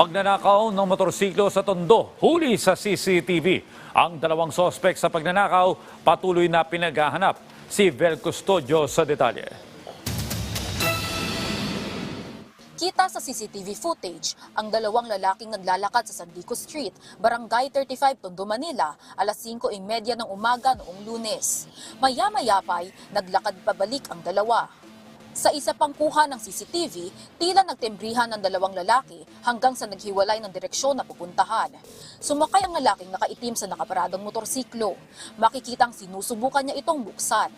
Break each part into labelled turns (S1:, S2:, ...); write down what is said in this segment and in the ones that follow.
S1: Pagnanakaw ng motorsiklo sa Tondo, huli sa CCTV. Ang dalawang sospek sa pagnanakaw patuloy na pinaghahanap. Si Vel Custodio sa detalye.
S2: Kita sa CCTV footage ang dalawang lalaking naglalakad sa Sandico Street, Barangay 35, Tondo, Manila, alas 5.30 ng umaga noong lunes. Maya-maya pa'y naglakad pabalik ang dalawa. Sa isa pang kuha ng CCTV, tila nagtembrihan ng dalawang lalaki hanggang sa naghiwalay ng direksyon na pupuntahan. Sumakay ang lalaking nakaitim sa nakaparadong motorsiklo. Makikitang sinusubukan niya itong buksan.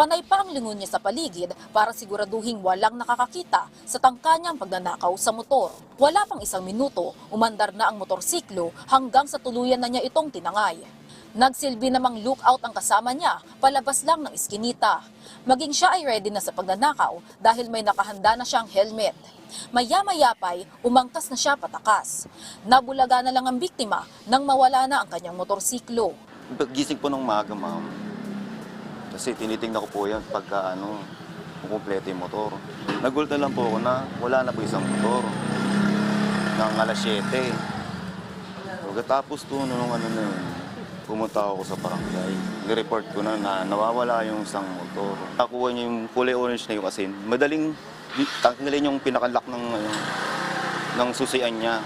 S2: Panay pa ang lingon niya sa paligid para siguraduhing walang nakakakita sa tangka niyang pagnanakaw sa motor. Wala pang isang minuto, umandar na ang motorsiklo hanggang sa tuluyan na niya itong tinangay. Nagsilbi namang lookout ang kasama niya, palabas lang ng iskinita. Maging siya ay ready na sa pagnanakaw dahil may nakahanda na siyang helmet. Maya-maya umangkas na siya patakas. Nabulaga na lang ang biktima nang mawala na ang kanyang motorsiklo.
S3: Gising po ng maga, ma'am. Kasi tinitingnan ko po yan pagka ano, kukumpleto yung motor. Nagulta lang po ako na wala na po isang motor. Nang alas 7. Pagkatapos to, nung ano na yun, pumunta ako sa barangay. Nireport ko na na nawawala yung isang motor. Nakuha niya yung kulay orange na yun kasi madaling tanggalin yung pinakalock ng, ano, ng susian niya.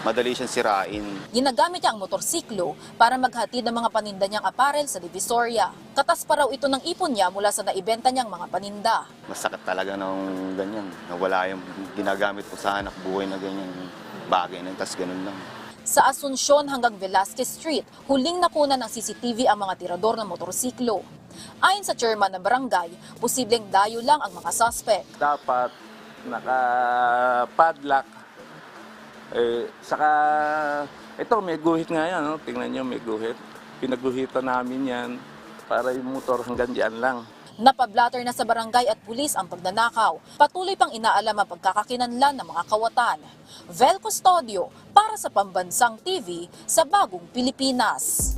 S3: Madali siyang sirain.
S2: Ginagamit niya ang motorsiklo para maghatid ng mga paninda niyang aparel sa Divisoria. Katas pa raw ito ng ipon niya mula sa naibenta niyang mga paninda.
S3: masakit talaga ng ganyan. Nawala yung ginagamit ko sa anak buhay na ganyan bagay na tas ganun lang.
S2: Sa Asunsyon hanggang Velasquez Street, huling nakuna ng CCTV ang mga tirador ng motorsiklo. Ayon sa chairman ng barangay, posibleng dayo lang ang mga suspect.
S4: dapat naka-padlock. Eh, saka, ito may guhit nga yan, no? tingnan nyo may guhit. Pinaguhitan namin yan para yung motor hanggang diyan lang.
S2: Napablatter na sa barangay at pulis ang pagnanakaw. Patuloy pang inaalam ang pagkakakinanlan ng mga kawatan. Vel Custodio para sa Pambansang TV sa Bagong Pilipinas.